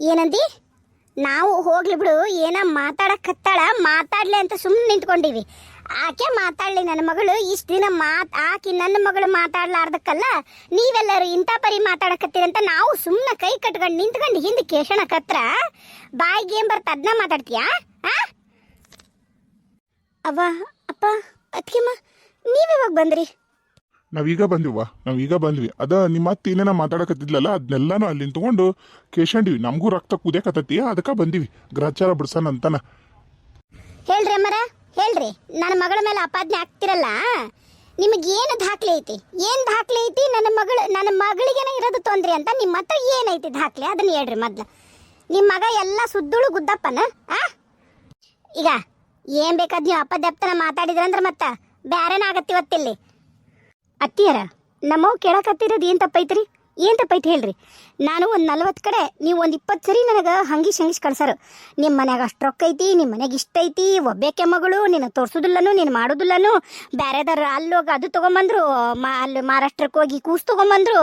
ಏನಂದಿ? ನಾವು ಹೋಗ್ಲಿ ಬಿಡು, ಏನ ಮಾತಾಡಕತ್ತಾಳ ಮಾತಾಡ್ಲಿ ಅಂತ ಸುಮ್ಮನೆ ನಿಂತ್ಕೊಂಡಿವಿ. ಆಕೆ ಮಾತಾಡ್ಲಿ ನನ್ನ ಮಗಳು, ಇಷ್ಟು ದಿನ ಮಾತ್ ಆಕಿ ನನ್ನ ಮಗಳು ಮಾತಾಡ್ಲಾರ್ದಕ್ಕಲ್ಲ, ನೀವೆಲ್ಲರೂ ಇಂಥ ಪರಿ ಮಾತಾಡಕತ್ತೀರಂತ ನಾವು ಸುಮ್ಮನೆ ಕೈ ಕಟ್ಕೊಂಡು ನಿಂತ್ಕೊಂಡು ಹಿಂದೆ ಕೇಶಣಕತ್ರ ಬಾಯಿಗೆ ಏನು ಬರ್ತ ಅದನ್ನ ಮಾತಾಡ್ತೀಯಾ? ಆ? ಅವ ಅಪ್ಪ ಅತ್ಕಿಮ್ಮ ನೀವ್ಯಾವಾಗ ಬಂದ್ರಿ? ನಾವೀಗ ಬಂದಿವ್ವ ನಾವೀಗ ಬಂದ್ವಿ. ಅದ ನಿಮ್ಮ ಅತ್ತಿ ಏನೇನ ಮಾತಾಡಕತ್ತಿದ್ಲಲ್ಲ ಅದನ್ನೆಲ್ಲಾನು ಅಲ್ಲಿ ನಿಂತ್ಕೊಂಡು ಕೇಶಂಡಿವಿ. ನಮಗೂ ರಕ್ತ ಕುದಿಯಕತ್ತತಿ, ಅದಕ್ಕೆ ಬಂದಿವಿ. ಗ್ರಹಚಾರ ಬಿಡ್ಸಣ ಅಂತಾನ. ಹೇಳ್ರಿ ಅಮ್ಮರ, ಹೇಳ್ರಿ. ನನ್ನ ಮಗಳ ಮೇಲೆ ಅಪಾದನೆ ಆಗ್ತಿರಲ್ಲ ನಿಮಗೆ ಏನು ದಾಖಲೆ ಐತಿ? ಏನು ದಾಖಲೆ ಐತಿ? ನನ್ನ ಮಗಳು, ನನ್ನ ಮಗಳಿಗೇನ ಇರೋದು ತೊಂದ್ರೆ ಅಂತ ನಿಮ್ಮ ಹತ್ರ ಏನೈತಿ ದಾಖಲೆ? ಅದನ್ನ ಹೇಳ್ರಿ ಮೊದ್ಲು. ನಿಮ್ಮ ಮಗ ಎಲ್ಲ ಸುದ್ದುಳು ಗುದ್ದಪ್ಪನ, ಆ? ಈಗ ಏನ್ ಬೇಕಾದ್ ನೀವು ಅಪದೆಪ್ತನ ಮಾತಾಡಿದ್ರಂದ್ರೆ ಮತ್ತೆ ಬ್ಯಾರೇನ ಆಗತ್ತಿ ಇವತ್ತಿಲ್ಲಿ. ಅತ್ತಿಯರ ನಮ್ಮವ್ ಕೇಳಕತ್ತಿರೋದು ಏನು ತಪ್ಪೈತ್ರಿ? ಏನು ತಪ್ಪೈತಿ ಹೇಳ್ರಿ? ನಾನು ಒಂದು ನಲ್ವತ್ತು ಕಡೆ, ನೀವು ಒಂದು ಇಪ್ಪತ್ತು ಸರಿ ನನಗೆ ಹಂಗಿ ಶಂಗಿಸ್ ಕಳ್ಸಾರು. ನಿಮ್ಮ ಮನೆಯಾಗ ಅಷ್ಟು ರೊಕ್ಕ ಐತಿ ನಿಮ್ಮ ಮನೆಗೆ ಇಷ್ಟ ಐತಿ, ಒಬ್ಬೇಕೆ ಮಗಳು, ನಿನ್ನ ತೋರ್ಸೋದಿಲ್ಲನು, ನೀನು ಮಾಡೋದಿಲ್ಲನು ಬೇರೆದಾರ ಅಲ್ಲೋಗಿ ಅದು ತೊಗೊಂಬಂದ್ರು, ಮಾ, ಅಲ್ಲಿ ಮಹಾರಾಷ್ಟ್ರಕ್ಕೆ ಹೋಗಿ ಕೂಸು ತೊಗೊಂಬಂದ್ರು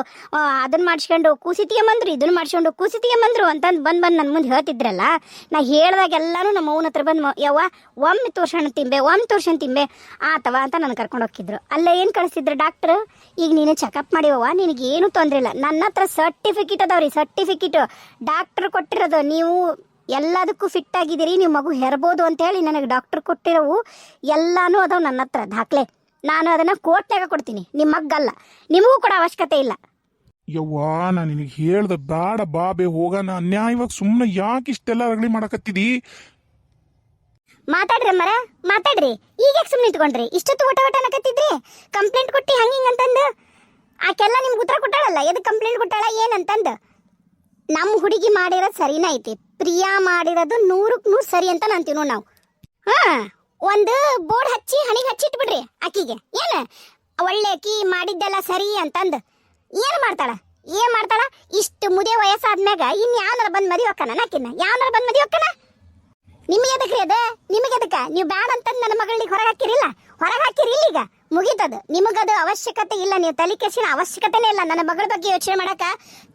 ಅದನ್ನು ಮಾಡಿಸ್ಕೊಂಡು ಕೂಸಿ ಬಂದ್ರು ಇದನ್ನ ಮಾಡಿಸ್ಕೊಂಡು ಕೂಸಿ ಬಂದ್ರು ಅಂತಂದು ಬಂದು ಬಂದು ನನ್ನ ಮುಂದೆ ಹೇಳ್ತಿದ್ರಲ್ಲ, ನಾ ಹೇಳ್ದಾಗೆಲ್ಲಾನು ನಮ್ಮ ಅವನ ಹತ್ರ ಬಂದು ಯವ್ವ, ಒಮ್ಮೆ ತೋರ್ಸೋಣ ತಿಂಬೆ, ಒಮ್ಮೆ ತೋರ್ಸೋಣ ತಿಂಬೆ, ಆತವ ಅಂತ ನನ್ನ ಕರ್ಕೊಂಡು ಹೋಗ್ತಿದ್ರು. ಅಲ್ಲೇ ಏನು ಕಳಿಸ್ತಿದ್ರು ಡಾಕ್ಟ್ರ್? ಈಗ ನೀನು ಚೆಕಪ್ ಮಾಡಿವವ ನಿನಗೇನು ತೊಂದರೆ ಇಲ್ಲ. ನನ್ನ ಹತ್ರ ಸರ್ಟಿಫಿಕೇಟ್ ಅದಾವ್ರಿ ಸರ್ಟಿಫಿಕೇಟ್ ಡಾಕ್ಟರ್ ಕೊಟ್ಟಿರೋದು? ನೀವು ಎಲ್ಲದಕ್ಕೂ ಫಿಟ್ ಆಗಿದ್ದೀರಿ ನೀವು ಮಗು ಹೆರ್ಬೋದು ಅಂತ ಹೇಳಿ ನನಗೆ ಡಾಕ್ಟರ್ ಕೊಟ್ಟಿರೋವು ಎಲ್ಲಾನು ಅದಾವ ನನ್ನ ಹತ್ರ ದಾಖಲೆ. ನಾನು ಅದನ್ನ ಕೋರ್ಟ್ನಾಗ ಕೊಡ್ತೀನಿ ನಿಮ್ಮ ಮಗ್ಗಲ್ಲ. ನಿಮಗೂ ಕೂಡ ಅವಶ್ಯಕತೆ ಇಲ್ಲ. ಯವ್ವಾ ನಾನು ನಿನಗೆ ಹೇಳ್ದೆ ಬೇಡ ಬಾಬೆ ಹೋಗೋಣ. ಅನ್ಯಾಯವಾಗಿ ಸುಮ್ಮನೆ ಯಾಕೆ ಇಷ್ಟೆಲ್ಲ ರಗಳಿ ಮಾಡಕತ್ತಿದಿ? ಮಾತಾಡ್ರಿ ಮರ ಮಾತಾಡ್ರಿ. ಈಗ ಸುಮ್ಮನೆ ನಿಂತ್ಕೊಂಡ್ರಿ? ಇಷ್ಟೊತ್ತು ಊಟ ಊಟ ಅನ್ನಕತ್ತಿದ್ರಿ ಕಂಪ್ಲೇಂಟ್ ಕೊಟ್ಟಿ ಹಂಗೆ ಹಿಂಗೆ ಅಂತಂದು? ಆಕೆಲ್ಲ ನಿಮ್ಗೆ ಉತ್ತರ ಕೊಟ್ಟಾಳಲ್ಲ? ಎದಕ್ಕೆ ಕಂಪ್ಲೇಂಟ್ ಕೊಟ್ಟಾಳ, ಏನಂತಂದು? ನಮ್ಮ ಹುಡುಗಿ ಮಾಡಿರೋದು ಸರಿನ ಐತಿ. ಪ್ರಿಯಾ ಮಾಡಿರೋದು ನೂರಕ್ಕೆ ನೂರು ಸರಿ ಅಂತ ನಾನು ತಿನ್ನೋ ನಾವು. ಹಾ, ಒಂದು ಬೋರ್ಡ್ ಹಚ್ಚಿ ಹಣಿಗೆ ಹಚ್ಚಿಟ್ಬಿಡ್ರಿ ಆಕಿಗೆ. ಏನು? ಒಳ್ಳೆ ಅಕ್ಕಿ ಮಾಡಿದ್ದೆಲ್ಲ ಸರಿ ಅಂತಂದು. ಏನು ಮಾಡ್ತಾಳ? ಏನು ಮಾಡ್ತಾಳ? ಇಷ್ಟು ಮುದೇ ವಯಸ್ಸಾದ್ಮ್ಯಾಗ ಇನ್ನು ಯಾವನಾರ ಬಂದು ಮದಿ ಹೊಕ್ಕನ ನಾಕಿನ್ನ ಯಾವನಾರ ಬಂದು ಮದಿ ಹೊಕ್ಕನ ನಿಮಗೆ ಎದಕ್ರಿ ಅದ? ನಿಮಗೆ ಅದಕ್ಕೆ ನೀವು ಬ್ಯಾಡ ಅಂತಂದು ನನ್ನ ಮಗಳಿಗೆ ಹೊರಗೆ ಹಾಕಿರಿಲ್ಲ? ಹೊರಗೆ ಹಾಕಿರಿ ಇಲ್ಲ ಈಗ ಮುಗೀತದು. ನಿಮಗದು ಅವಶ್ಯಕತೆ ಇಲ್ಲ. ನೀವು ತಲೆ ಕೆಸಿನ ಅವಶ್ಯಕತೆನೇ ಇಲ್ಲ. ನನ್ನ ಮಗಳ ಬಗ್ಗೆ ಯೋಚನೆ ಮಾಡಕ.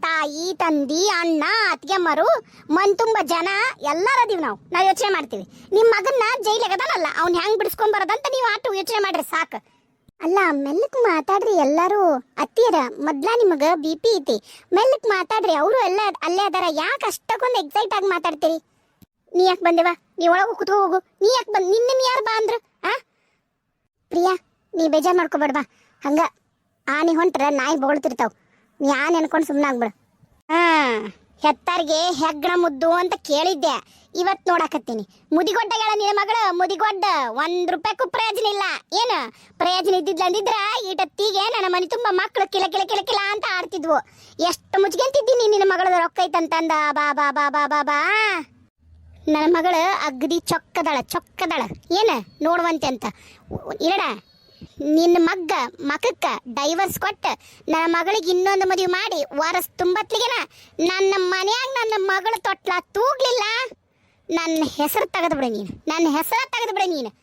ತಾಯಿ, ತಂದಿ, ಅಣ್ಣ ಅತ್ತಿಗೆಮ್ಮರು ಮನ್ ತುಂಬ ಜನ ಎಲ್ಲಾರ ಅದೀವಿ ನಾವು. ನಾವು ಯೋಚನೆ ಮಾಡ್ತೀವಿ. ನಿಮ್ಮ ಮಗನ್ನ ಜೈಲಿಗೆ ಅದಾನಲ್ಲ. ಅವ್ನ ಹೆಂಗ್ ಬಿಡಿಸ್ಕೊಂಡ್ ಬರೋದಂತ ನೀವು ಆಟ ಯೋಚನೆ ಮಾಡ್ರಿ ಸಾಕು. ಅಲ್ಲ, ಮೆಲ್ಲಕ್ ಮಾತಾಡ್ರಿ ಎಲ್ಲಾರು. ಅತ್ತಿಯರ ಮೊದ್ಲ ನಿಮಗ ಬಿ ಪಿ ಐತಿ. ಮೆಲ್ಲಕ್ ಮಾತಾಡ್ರಿ. ಅವರು ಎಲ್ಲ ಅಲ್ಲೇ ಅದಾರ. ಯಾಕೆ ಅಷ್ಟಕ್ಕೊಂದು ಎಕ್ಸೈಟ್ ಆಗಿ ಮಾತಾಡ್ತೀರಿ? ನೀ ಯಾಕೆ ಬಂದೇವಾ? ನೀ ಒಳಗೆ ಕುತ್ಕೋ ಹೋಗು. ನೀ ಯಾಕೆ ಬಂದ್ ನಿನ್ನ ಯಾರು ಬಾ ಅಂದ್ರು ಆ? ಪ್ರಿಯಾ ನೀ ಬೇಜಾರ್ ಮಾಡ್ಕೋಬೇಡ, ಬಾ. ಹಂಗ ಆನೆ ಹೊಂಟ್ರೆ ನಾಯಿ ಬೊಗಳ್ತಿರ್ತಾವ ನೀ ಆನೆ ಅನ್ಕೊಂಡು ಸುಮ್ಮನೆ ಆಗ್ಬಿಡು. ಹಾ, ಹೆತ್ತಾರ್ಗೆ ಹೆಗ್ಗಣ ಮುದ್ದು ಅಂತ ಕೇಳಿದ್ದೆ. ಇವತ್ತು ನೋಡಾಕತ್ತೀನಿ. ಮುದಿಗೊಡ್ಡಗಳ ನಿನ್ನ ಮಗಳ, ಮುದಿಗೊಡ್ಡ. ಒಂದ್ ರೂಪಾಯಿಗೂ ಪ್ರಯೋಜನ ಇಲ್ಲ. ಏನು? ಪ್ರಯೋಜನ ಇದ್ದಿದ್ಲ ಅಂದಿದ್ರ ಈಟತ್ತಿಗೆ ನನ್ನ ಮನೆ ತುಂಬಾ ಮಕ್ಕಳು ಕಿಲ ಕಿಲ ಕಿಲ ಕಿಲ ಅಂತ ಆಡ್ತಿದ್ವು. ಎಷ್ಟು ಮುಚ್ಕೊಂತಿದ್ದೀನಿ ನಿನ್ನ ಮಗಳ ರೊಕ್ಕ ಐತಂತಂದ ಬಾ ಬಾ ಬಾ ಬಾ ಬಾ ಬಾ. ನನ್ನ ಮಗಳು ಅಗ್ದಿ ಚೊಕ್ಕದಳ ಚೊಕ್ಕದಳ. ಏನ? ನೋಡುವಂತೆ ಅಂತ. ಇರಡ. ನಿನ್ನ ಮಗ್ಗ ಮಕಕ್ಕ ಡೈವರ್ಸ್ ಕೊಟ್ಟು ನನ್ನ ಮಗಳಿಗೆ ಇನ್ನೊಂದು ಮದುವೆ ಮಾಡಿ ವಾರಸ್ ತುಂಬತ್ಲಿಗೆನ? ನನ್ನ ಮನ್ಯಾಗ ನನ್ನ ಮಗಳು ತೊಟ್ಲ ತೂಗ್ಲಿಲ್ಲ. ನನ್ನ ಹೆಸರು ತೆಗೆದು ಬಿಡ ನೀನು. ನನ್ನ ಹೆಸರು ತೆಗೆದು ಬಿಡ ನೀನು.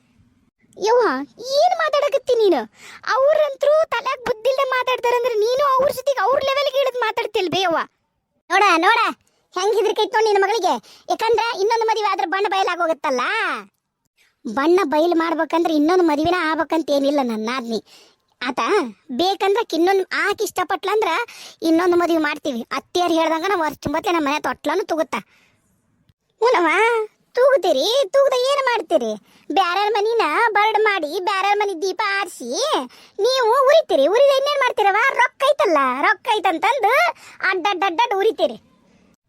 ಯವ್ವ, ಏನು ಮಾತಾಡಕತ್ತಿ ನೀನು? ಅವ್ರಂತ್ರು ತಲೆಯಾಗ ಬುದ್ಧಿಲ್ದೆ ಮಾತಾಡ್ತಾರಂದ್ರೆ ನೀನು ಅವ್ರ ಜೊತೆಗೆ ಅವ್ರ ಲೆವೆಲ್ಗೆ ಇಳಿದು ಮಾತಾಡ್ತಿಲ್ ಯವ್ವ. ನೋಡ ನೋಡ. ಹೆಂಗ್ ಹೆದರಿಕೈತ್ ನೋಡಿ ನಿನ್ನ ಮಗಳಿಗೆ. ಯಾಕಂದ್ರೆ ಇನ್ನೊಂದು ಮದುವೆ ಆದ್ರೆ ಬಣ್ಣ ಬಯಲಾಗೋಗುತ್ತಲ್ಲ ಬಣ್ಣ ಬಯಲು ಮಾಡ್ಬೇಕಂದ್ರೆ ಇನ್ನೊಂದು ಮದುವೆನ ಆಗ್ಬೇಕಂತ ಏನಿಲ್ಲ ನನ್ನ ಆದ್ನಿ ಆತ, ಬೇಕಂದ್ರೆ ಇನ್ನೊಂದು ಆಕೆ ಇಷ್ಟಪಟ್ಲಂದ್ರೆ ಇನ್ನೊಂದು ಮದುವೆ ಮಾಡ್ತೀವಿ. ಅತ್ತಿಯರು ಹೇಳ್ದಂಗ ನಾವು ವರ್ಷ ತುಂಬತ್ತೆ ನಮ್ಮ ಮನೆ ತೊಟ್ಲನು ತೂಗುತ್ತ. ಹ್ಞೂನವ ತೂಗುತ್ತೀರಿ? ತೂಗದ ಏನು ಮಾಡ್ತೀರಿ? ಬ್ಯಾರ್ಯಾರ ಮನಿನ ಬರ್ಡ್ ಮಾಡಿ ಬ್ಯಾರ್ಯಾರ ಮನಿ ದೀಪ ಆರಿಸಿ ನೀವು ಉರಿತೀರಿ. ಉರಿದ ಇನ್ನೇನು ಮಾಡ್ತೀರವ ರೊಕ್ಕ ಐತಲ್ಲ, ರೊಕ್ಕ ಐತಂತಂದು ಅಡ್ಡಡ್ಡಡ್ಡಡ್ ಉರಿತೀರಿ.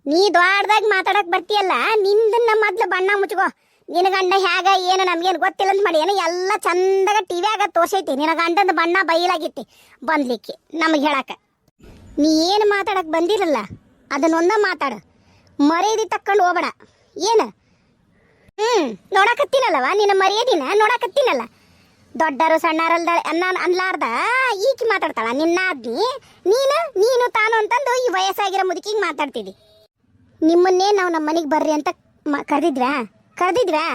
ನೀ ದೊಡ್ಡದಾಗಿ ಮಾತಾಡಕ್ ಬರ್ತೀಯಲ್ಲ, ನಿಂದನ್ನ ಮೊದ್ಲು ಬಣ್ಣ ಮುಚ್ಕೋ. ನಿನ್ನ ಗಂಡ ಹ್ಯಾಗ, ಏನು ನಮ್ಗೇನು ಗೊತ್ತಿಲ್ಲ ಅಂತ ಮಾಡಿ, ಏನು ಎಲ್ಲ ಚಂದಾಗ ಟಿವ್ಯಾಗ ತೋರ್ಸೈತಿ. ನಿನ ಗಂಡನ ಬಣ್ಣ ಬೈಲಾಗಿತ್ತಿ ಬಂದ್ಲಿಕ್ಕೆ ನಮಗೆ ಹೇಳಕ. ನೀ ಏನು ಮಾತಾಡಕ್ ಬಂದಿರಲ್ಲ ಅದನ್ನೊಂದ ಮಾತಾಡು. ಮರ್ಯಾದೆ ತಕ್ಕೊಂಡು ಹೋಗಬೇಡ. ಏನು? ಹ್ಞೂ ನೋಡಕತ್ತೀನಲ್ಲವ? ನಿನ್ನ ಮರ್ಯಾದಿನ ನೋಡಕತ್ತೀನಲ್ಲ? ದೊಡ್ಡರು ಸಣ್ಣರಲ್ದ ಅನ್ನ ಅನ್ಲಾರ್ದ ಈಕಿ ಮಾತಾಡ್ತಾಳ ನಿನ್ನ ಆದ್ನಿ ನೀನು ನೀನು ತಾನು ಅಂತಂದು ಈ ವಯಸ್ಸಾಗಿರೋ ಮುದುಕಿಗೆ ಮಾತಾಡ್ತಿದ್ದಿ. ನಿಮ್ಮನ್ನೇ ನಾವು ನಮ್ಮ ಮನೆಗೆ ಬರ್ರಿ ಅಂತ ಮ- ಕರೆದಿದ್ವಾ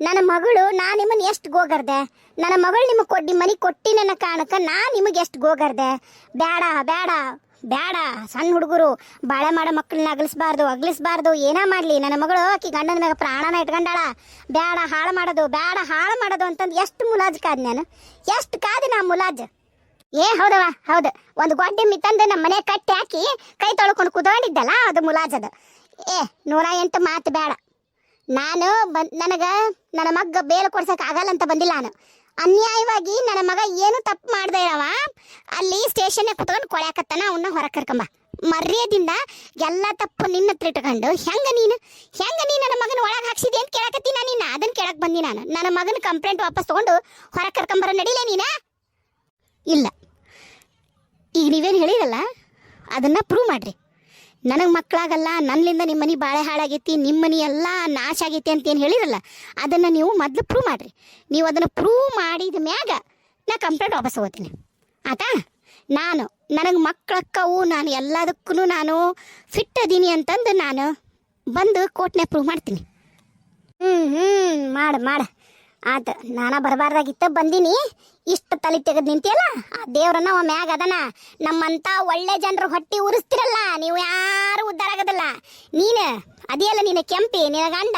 ನನ್ನ ಮಗಳು, ನಾ ನಿಮ್ಮನ್ನ ಎಷ್ಟು ಗೋಗರ್ದೆ? ನನ್ನ ಮಗಳು ನಿಮಗೆ ಕೊಟ್ಟು ಮನೆ ಕೊಟ್ಟಿ ನನ್ನ ಕಾರಣಕ್ಕೆ ನಾ ನಿಮಗೆ ಎಷ್ಟು ಗೋಗರ್ದೆ? ಬೇಡ ಬೇಡ ಬೇಡ ಸಣ್ಣ ಹುಡುಗರು, ಬಾಳೆ ಮಾಡೋ ಮಕ್ಕಳನ್ನ ಅಗಲಿಸ್ಬಾರ್ದು ಅಗಲಿಸ್ಬಾರ್ದು. ಏನೋ ಮಾಡಲಿ? ನನ್ನ ಮಗಳು ಆಕಿ ಗಂಡನ ಮ್ಯಾಗ ಪ್ರಾಣನ ಇಟ್ಕೊಂಡಾಳ. ಬ್ಯಾಡ, ಹಾಳು ಮಾಡೋದು ಬೇಡ ಹಾಳು ಮಾಡೋದು ಅಂತಂದು ಎಷ್ಟು ಮುಲಾಜ್ ಕಾದ್ ನಾನು? ಎಷ್ಟು ಕಾದೆ ನಾ ಮುಲಾಜ್? ಏ ಹೌದವ ಹೌದು. ಒಂದು ಗೊಡ್ಡೆ ಮಿತ್ತಂದು ನಮ್ಮ ಮನೆ ಕಟ್ಟಿ ಹಾಕಿ ಕೈ ತೊಳ್ಕೊಂಡು ಕುತ್ಕೊಂಡಿದ್ದಲ್ಲ ಅದು ಮುಲಾಜ್ ಅದು. ಏ, ನೂರ ಎಂಟು ಮಾತು ಬೇಡ ನಾನು ನನಗ ನನ್ನ ಮಗ ಬೇಲು ಕೊಡ್ಸಕ್ ಆಗಲ್ಲ ಅಂತ ಬಂದಿಲ್ಲ ನಾನು. ಅನ್ಯಾಯವಾಗಿ ನನ್ನ ಮಗ ಏನು ತಪ್ಪು ಮಾಡ್ದೆ ಇರವ ಅಲ್ಲಿ ಸ್ಟೇಷನ್ ಕುತ್ಕೊಂಡು ಕೊಳ್ಯಾಕತ್ತಾನ ಅವನ್ನ ಹೊರ ಕರ್ಕೊಂಬ. ಮರ್ಯಾದಿಂದ ಎಲ್ಲ ತಪ್ಪು ನಿನ್ನ ಹತ್ರ ಇಟ್ಕೊಂಡು ಹೆಂಗ ನೀನು? ಹೆಂಗ ನೀ ನನ್ನ ಮಗನ ಒಳಗೆ ಹಾಕ್ಸಿದೆ ಅಂತ ಕೇಳಕತ್ತೀನಿ ನೀನು? ಅದನ್ನ ಕೇಳಕ್ ಬಂದಿ ನಾನು. ನನ್ನ ಮಗನ ಕಂಪ್ಲೇಂಟ್ ವಾಪಸ್ ತಗೊಂಡು ಹೊರ ಕರ್ಕೊಂಬರ ನಡಿಲೇ ನೀನ? ಇಲ್ಲ. ಈಗ ನೀವೇನು ಹೇಳಿರಲ್ಲ, ಅದನ್ನ ಪ್ರೂವ್ ಮಾಡ್ರಿ. ನನಗೆ ಮಕ್ಕಳಾಗಲ್ಲ ನನ್ನಿಂದ ನಿಮ್ಮ ಮನೆ ಬಾಳೆ ಹಾಳಾಗೈತಿ ನಿಮ್ಮ ಮನೆ ಎಲ್ಲ ನಾಶ ಆಗೈತಿ ಅಂತ ಏನು ಹೇಳಿರಲ್ಲ, ಅದನ್ನು ನೀವು ಮೊದಲು ಪ್ರೂವ್ ಮಾಡಿರಿ. ನೀವು ಅದನ್ನು ಪ್ರೂವ್ ಮಾಡಿದ ಮ್ಯಾಗ ನಾ ಕಂಪ್ಲೇಂಟ್ ವಾಪಸ್ ಹೋಗ್ತೀನಿ. ಆತಾ? ನಾನು, ನನಗೆ ಮಕ್ಕಳಕ್ಕವು ನಾನು ಎಲ್ಲದಕ್ಕೂ ನಾನು ಫಿಟ್ ಅದೀನಿ ಅಂತಂದು ನಾನು ಬಂದು ಕೋರ್ಟ್ನಾಗ ಪ್ರೂವ್ ಮಾಡ್ತೀನಿ. ಹ್ಞೂ ಹ್ಞೂ ಮಾಡು ಮಾಡು. ಆತ, ನಾನ ಬರಬಾರ್ದಾಗಿತ್ತ, ಬಂದಿನಿ. ಇಷ್ಟು ತಲೆ ತೆಗೆದು ನಿಂತಿಯಲ್ಲ, ಆ ದೇವ್ರನ್ನ ಒಮ್ಮೆ ಅದನ. ನಮ್ಮಂತ ಒಳ್ಳೆ ಜನರು ಹೊಟ್ಟಿ ಉರಿಸ್ತಿರಲ್ಲ, ನೀವು ಯಾರು ಉದ್ಧಾರ ಆಗೋದಿಲ್ಲ. ನೀನು ಅಲ್ಲ ನೀನು ಕೆಂಪಿ, ನಿನ್ನ ಗಂಡ,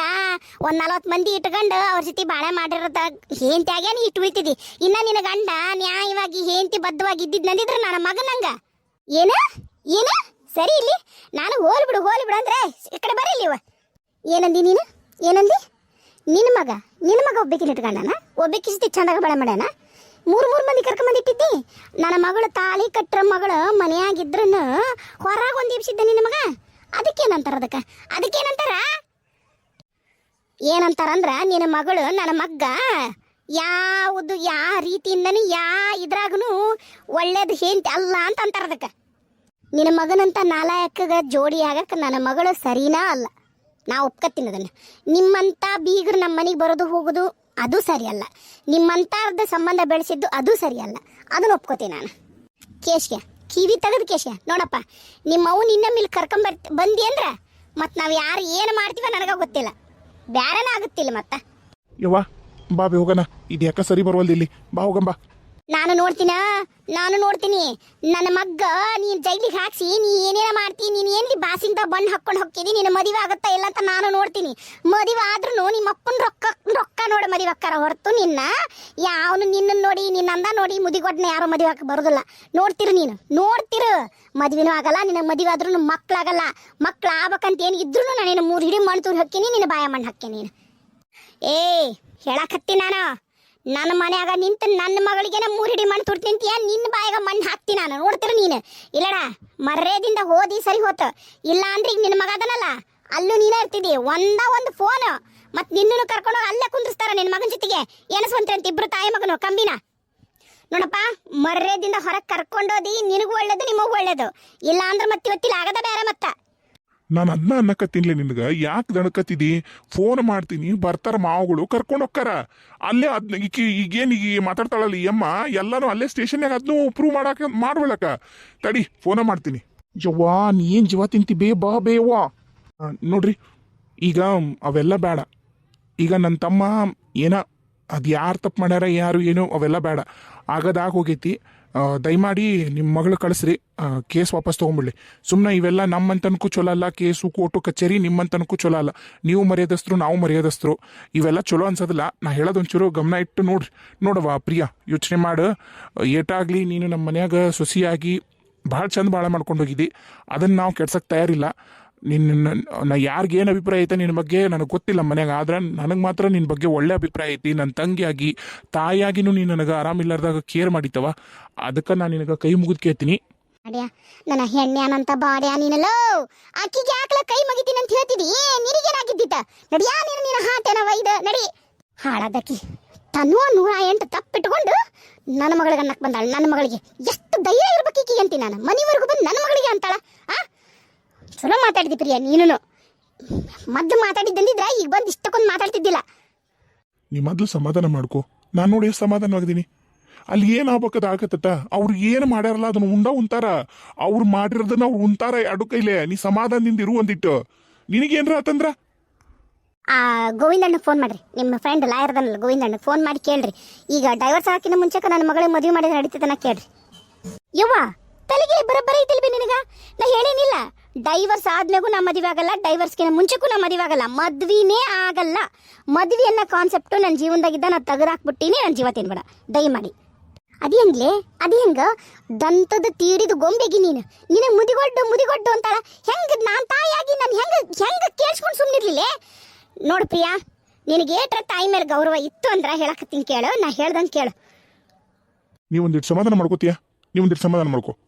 ಒಂದು ನಲವತ್ತು ಮಂದಿ ಇಟ್ಕೊಂಡು ಅವ್ರ ಜೊತೆ ಬಾಳೆ ಮಾಡಿರೋದ ಹೇಂತಿಯಾಗೆ ನೀ ಇಟ್ಟು ಉಳಿತಿದ್ದಿ ಇನ್ನ ನಿನ್ನ ಗಂಡ ನ್ಯಾಯವಾಗಿ ಹೇಂತಿ ಬದ್ಧವಾಗಿ ಇದ್ದಿದ್ ನಂದಿದ್ರೆ ನನ್ನ ಮಗನಂಗ ಏನ? ಏನ? ಸರಿ ಇಲ್ಲಿ. ನಾನು ಹೋಲ್ಬಿಡು ಬಿಡು, ಹೋಲ್ ಬಿಡು ಅಂದ್ರೆ ಈ ಕಡೆ ಬರೀ ಇವ. ಏನಂದಿ ನೀನು? ಏನಂದಿ? ನಿನ್ನ ಮಗ ನಿನ್ನ ಮಗ ಒಬ್ಬಕಿನ ಇಟ್ಕೊಂಡನ? ಒಬ್ಬಕಿ ಜೊತೆ ಚಂದಾಗ ಬಳೆ ಮಾಡ್ಯಾನ? ಮೂರು ಮೂರು ಮಂದಿ ಕರ್ಕೊಂಡ್ ಇಟ್ಟಿದ್ದಿ? ನನ್ನ ಮಗಳು ತಾಳಿ ಕಟ್ಟರ ಮಗಳು ಮನೆಯಾಗಿದ್ರನ್ನ ಹೊರಗೆ ಒಂದು ಇಬ್ಸಿದ್ದ ನಿನ್ನ ಮಗ? ಅದಕ್ಕೇನಂತಾರ ಅದಕ್ಕೆ? ಅದಕ್ಕೇನಂತಾರ? ಏನಂತಾರಂದ್ರೆ ನಿನ್ನ ಮಗಳು ನನ್ನ ಮಗ್ಗ ಯಾವುದು, ಯಾ ರೀತಿಯಿಂದನು, ಯಾ ಇದ್ರಾಗೂ ಒಳ್ಳೇದು ಹೇಂತಿ ಅಲ್ಲ ಅಂತ ಅಂತಾರ ಅದಕ್ಕೆ. ನಿನ್ನ ಮಗನಂತ ನಾಲಾಯಕ್ಕಗ ಜೋಡಿ ಆಗಕ್ಕೆ ನನ್ನ ಮಗಳು ಸರಿನಾ ಅಲ್ಲ. ನಾ ಒಪ್ಕತ್ತೀನಿ ಅದನ್ನು. ನಿಮ್ಮಂಥ ಬೀಗರು ನಮ್ಮ ಮನೆಗೆ ಬರೋದು ಹೋಗೋದು ಅದು ಸರಿಯಲ್ಲ. ನಿಮ್ಮಂಥರದ ಸಂಬಂಧ ಬೆಳೆಸಿದ್ದು ಅದು ಸರಿಯಲ್ಲ. ಅದನ್ನ ಒಪ್ಕೋತೀನಿ ನಾನು. ಕೇಶ್ಗೆ, ಕಿವಿ ತೆಗೆದು ಕೇಶ ನೋಡಪ್ಪ, ನಿಮ್ಮ ಅವ್ನು ನಿನ್ನ ಮೇಲೆ ಕರ್ಕೊಂಬರ್, ಬಂದಿ ಅಂದ್ರೆ ಮತ್ತು ನಾವು ಯಾರು ಏನು ಮಾಡ್ತೀವ ನನಗೆ ಗೊತ್ತಿಲ್ಲ. ಬೇರೆನೇ ಆಗುತ್ತಿಲ್ಲ ಮತ್ತೆ. ಯವ್ವ, ಬಾ ಹೋಗೋಣ. ಇದು ಯಾಕ ಸರಿ ಬರವಲ್ದು ಇಲ್ಲಿ ಬಾ. ಹೋಗಂಬ ನಾನು ನೋಡ್ತೀನ? ನಾನು ನೋಡ್ತೀನಿ. ನನ್ನ ಮಗ್ಗ, ನೀನ್ ಜೈಲಿಗೆ ಹಾಕ್ಸಿ, ನೀ ಏನೇನ ಮಾಡ್ತಿ, ನೀನ್ ಏನ್ಲಿ ಬಾಸಿಂದ ಬಣ್ಣ ಹಾಕೊಂಡು ಹೋಗ್ತೀನಿ ನಿನ್ನ ಮದುವೆ ಆಗುತ್ತಾ ಇಲ್ಲ ಅಂತ ನಾನು ನೋಡ್ತೀನಿ. ಮದುವೆ ಆದ್ರೂ ನಿಮ್ಮ ಅಪ್ಪನ ರೊಕ್ಕ ರೊಕ್ಕ ನೋಡಿ ಮದುವೆ ಹಾಕಾರ ಹೊರತು ನಿನ್ನ, ಯಾವನು ನಿನ್ನ ನೋಡಿ, ನಿನ್ನ ಅಂದ ನೋಡಿ ಮುದಿಗೊಡ್ನ ಯಾರೋ ಮದುವೆ ಹಾಕಿ ಬರೋದಿಲ್ಲ. ನೋಡ್ತಿರು ನೀನು. ನೋಡ್ತಿರು. ಮದುವೆನೂ ಆಗಲ್ಲ, ನಿನ್ನ ಮದುವೆ ಆದ್ರೂ ಮಕ್ಳಾಗಲ್ಲ. ಮಕ್ಳು ಆಗ್ಬೇಕಂತ ಏನು ಇದ್ರೂ ನಾನು ನಿನ್ನ ಮೂರು ಹಿಡಿ ಮಣ್ಣು ತೂರಿ ಹಾಕ್ತೀನಿ, ನಿನ್ನ ಬಾಯ ಮಣ್ಣು ಹಾಕ್ತೀನಿ ನೀನು. ಏ ಹೇಳಕತ್ತಿ ನಾನು. ನನ್ನ ಮನ್ಯಾಗ ನಿಂತು ನನ್ನ ಮಗಳಿಗೆನ ಮೂರಿಡಿ ಮಣ್ಣು ತುಡ್ತಿಂತೀಯ? ನಿನ್ನ ಬಾಯಾಗ ಮಣ್ಣು ಹಾಕ್ತಿ ನಾನು. ನೋಡ್ತೀರ ನೀನು. ಇಲ್ಲಡ, ಮರ್ರೇದಿಂದ ಹೋದಿ ಸರಿ ಹೋತು. ಇಲ್ಲ ಅಂದ್ರೆ ಈಗ ನಿನ್ನ ಮಗ ಅದನಲ್ಲ. ಅಲ್ಲೂ ನೀನೇ ಇರ್ತಿದ್ದಿ ಒಂದ ಒಂದು ಫೋನ್ ಮತ್ತೆ ನಿನ್ನನ್ನು ಕರ್ಕೊಂಡು ಅಲ್ಲೇ ಕುಂದಿಸ್ತಾರ ನಿನ್ನ ಮಗನ ಜೊತೆಗೆ. ಅಂತ ಇಬ್ರು ತಾಯಿ ಮಗನು, ಕಂಬಿನ. ನೋಡಪ್ಪ, ಮರ್ರೇದಿಂದ ಹೊರಗೆ ಕರ್ಕೊಂಡೋದಿ ನಿನಗೂ ಒಳ್ಳೇದು, ನಿಮಗೂ ಒಳ್ಳೇದು. ಇಲ್ಲ ಅಂದ್ರೆ ಮತ್ತೆ ಇವತ್ತಿಲ್ಲ ಆಗದ ಬೇರೆ ಮತ್ತ. ನಾನು ಅದನ್ನ ಅನ್ನಕತ್ತಿನ್ಲೆ ನಿನಗೆ. ಯಾಕೆ ದಣಕತ್ತಿದಿ ಫೋನ್ ಮಾಡ್ತೀನಿ, ಬರ್ತಾರ ಮಾವುಗಳು, ಕರ್ಕೊಂಡು ಹೋಗ್ತಾರ. ಅಲ್ಲೇ ಅದ್ನ ಈಕಿ ಈಗೇನು ಈಗ ಮಾತಾಡ್ತಾಳಲ್ಲ ಈ ಅಮ್ಮ, ಎಲ್ಲಾನು ಅಲ್ಲೇ ಸ್ಟೇಷನ್ಯಾಗ ಅದನ್ನು ಪ್ರೂವ್ ಮಾಡಾಕ ಮಾಡ್ಬೇಕ ತಡಿ ಫೋನ ಮಾಡ್ತೀನಿ. ಯವ್ವಾ ನೀ ಏನು ಜೀವ ತಿಂತಿ ಬೇ, ಬಾ, ಬೇ ವಾ ನೋಡ್ರಿ, ಈಗ ಅವೆಲ್ಲ ಬೇಡ ಈಗ ನನ್ನ ತಮ್ಮ ಏನ ಅದು ಯಾರು ತಪ್ಪು ಮಾಡ್ಯಾರ, ಯಾರು, ಏನು ಅವೆಲ್ಲ ಬೇಡ ಆಗದಾಗ ಹೋಗೈತಿ. ದಯಮಾಡಿ ನಿಮ್ಮ ಮಗಳು ಕಳಿಸ್ರಿ. ಕೇಸ್ ವಾಪಸ್ ತೊಗೊಂಬಿಡ್ಲಿ ಸುಮ್ಮನೆ ಇವೆಲ್ಲ ನಮ್ಮಂತನಕ್ಕೂ ಚಲೋ ಅಲ್ಲ, ಕೇಸು, ಕೋರ್ಟು, ಕಚೇರಿ ನಿಮ್ಮಂತನಕ್ಕೂ ಚಲೋ ಅಲ್ಲ. ನೀವು ಮರ್ಯಾದಸ್ತರು ನಾವು ಮರ್ಯಾದಸ್ತರು ಇವೆಲ್ಲ ಚಲೋ ಅನ್ಸೋದಿಲ್ಲ. ನಾ ಹೇಳೋದೊಂಚೂರು ಗಮನ ಇಟ್ಟು ನೋಡ್ರಿ. ನೋಡವ್ವ, ಪ್ರಿಯ, ಯೋಚನೆ ಮಾಡು. ಏಟಾಗಲಿ ನೀನು ನಮ್ಮ ಮನ್ಯಾಗ ಸೊಸಿಯಾಗಿ ಭಾಳ ಚಂದ ಭಾಳ ಮಾಡ್ಕೊಂಡು ಹೋಗಿದ್ದಿ ಅದನ್ನು ನಾವು ಕೆಡ್ಸಕ್ಕೆ ತಯಾರಿಲ್ಲ. ನಿನ್ನ ನಾ ಯಾರಿಗೇನು ಅಭಿಪ್ರಾಯ ಐತೆ ನಿನ್ನ ಬಗ್ಗೆ ನನಗೆ ಗೊತ್ತಿಲ್ಲ ಮನ್ಯಾಗ, ಆದ್ರೆ ನನಗೆ ಮಾತ್ರ ನಿನ್ನ ಬಗ್ಗೆ ಒಳ್ಳೆ ಅಭಿಪ್ರಾಯ ಐತಿ. ನನ್ನ ತಂಗಿಯಾಗಿ, ತಾಯಿಯಾಗಿನೂ ನೀನು ನನಗೆ ಆರಾಮಿಲ್ಲಾರ್ದಾಗ ಕೇರ್ ಮಾಡಿತ್ತವ. ಅದಕ್ಕೆ ನಾನು ನಿನಗೆ ಕೈ ಮುಗಿದು ಕೇಳ್ತೀನಿ. ನನ್ನ ಹೆಣ್ಣ್ಯಾನಂತ ಬಾಡ್ಯಾ ನೀನಲ್ಲೋ? ಆಕಿಗೆ ಯಾಕಲ ಕೈ ಮಗಿತೀನಿ ಅಂತ ಹೇಳ್ತಿದಿ? ನಿನಗೇನಾಗಿದ್ದಿತ್ತ? ನಡಿಯಾ ನೀನು ನಿನ್ನ ಹಾಟೇನ ವೈದ ನಡಿ. ಹಾಳದಕ್ಕಿ ತನ್ನುವ ನೂರ ಎಂಟು ತಪ್ಪಿಟ್ಕೊಂಡು ನನ್ನ ಮಗಳಿಗೆ ಅನ್ನಕ್ಕೆ ಬಂದಾಳ. ನನ್ನ ಮಗಳಿಗೆ ಎಷ್ಟು ಧೈರ್ಯ ಇರ್ಬೇಕು ಈಕಿಗೆ ಅಂತೀನಿ ನಾನು. ಮನೆವರೆಗೂ ಬಂದು ನನ್ನ ಮಗಳಿಗೆ ಅಂತಾಳ. ಆ? ಚಲೋ ಮಾತಾಡಿದಿ ಪ್ರಿಯ ನೀನು ಮೊದ್ಲು ಮಾತಾಡಿದ್ದಂದಿದ್ರ ಈಗ ಬಂದು ಇಷ್ಟಕ್ಕೊಂದು ಮಾತಾಡ್ತಿದ್ದಿಲ್ಲ. ನೀ ಮೊದಲು ಸಮಾಧಾನ ಮಾಡ್ಕೊ. ನಾನು ನೋಡಿ ಎಷ್ಟು ಸಮಾಧಾನವಾಗಿದ್ದೀನಿ ಅಲ್ಲಿ ಏನು ಆಗ್ಬೇಕದ ಆಗತ್ತ ಅವ್ರು ಏನು ಮಾಡ್ಯಾರಲ್ಲ ಅದನ್ನ ಉಂಡ ಉಂತಾರ? ಅವ್ರು ಮಾಡಿರೋದನ್ನ ಅವ್ರು ಉಂತಾರ ಎರಡು ಕೈಲೇ. ನೀ ಸಮಾಧಾನದಿಂದ ಇರು ಒಂದಿಟ್ಟು ನಿನಗೇನ್ರ ಆತಂದ್ರ? ಆ ಗೋವಿಂದಣ್ಣ ಫೋನ್ ಮಾಡ್ರಿ. ನಿಮ್ಮ ಫ್ರೆಂಡ್ ಲಾಯರ್ದನಲ್ಲ ಗೋವಿಂದಣ್ಣ ಫೋನ್ ಮಾಡಿ ಕೇಳ್ರಿ. ಈಗ ಡೈವರ್ಸ್ ಹಾಕಿನ ಮುಂಚೆಕ ನನ್ನ ಮಗಳಿಗೆ ಮದುವೆ ಮಾಡಿದ್ರೆ ನಡೀತದನ್ನ ಕೇಳ್ರಿ. ಯವ್ವ ತಲೆಗೆ ಬರೋಬ್ಬರ ಐತಿಲ್ ಬಿ ನಿನಗ? ನಾ ಹೇಳೇನಿಲ್ಲ. ಡೈವರ್ಸ್ ಆದ್ಮೇಗೂ ನಮ್ಮ ಮದುವೆ ಆಗಲ್ಲ ಮುಂಚೆಗೂ ನಮ್ಮ ಮದುವೆ ಆಗಲ್ಲ. ಮದ್ವಿನೇ ಆಗಲ್ಲ. ಮದ್ವಿ ಅನ್ನೋ ಕಾನ್ಸೆಪ್ಟು ನನ್ನ ಜೀವನದಾಗಿದ್ದ ನಾ ತೆಗೆದಾಕ್ಬಿಟ್ಟಿನಿ ನನ್ನ ಜೀವ ತಿನ್ಬೇಡ. ದಯಮಾಡಿ. ಅದು ಹೆಂಗ್ಲೆ? ಅದು ಹೆಂಗ? ದಂತದ ತೀಡಿದ ಗೊಂಬೆಗಿ ನೀನು. ನಿನಗೆ ಮುದಿಗೊಡ್ಡು ಮುದಿಗೊಡ್ಡು ಅಂತಾಳ. ಹೆಂಗ ನಾನು ತಾಯಿಯಾಗಿ ನಾನು ಹೆಂಗ ಹೆಂಗ ಕೇಳಿಸ್ಕೊಂಡು ಸುಮ್ಮನಿರ್ಲಿಲ್ಲ ನೋಡು ಪ್ರಿಯಾ, ನಿನಗೆ ಏಟ್ರ ತಾಯಿ ಮೇಲೆ ಗೌರವ ಇತ್ತು ಅಂದ್ರ ಹೇಳಕತ್ತೀನಿ ಕೇಳು, ನಾ ಹೇಳ್ದಂಗೆ ಕೇಳು. ನೀವೊಂದಿಟ್ಟು ಸಮಾಧಾನ ಮಾಡ್ಕೋತೀಯ? ನೀವೊಂದಿಟ್ಟು ಸಮಾಧಾನ ಮಾಡ್ಕೋ.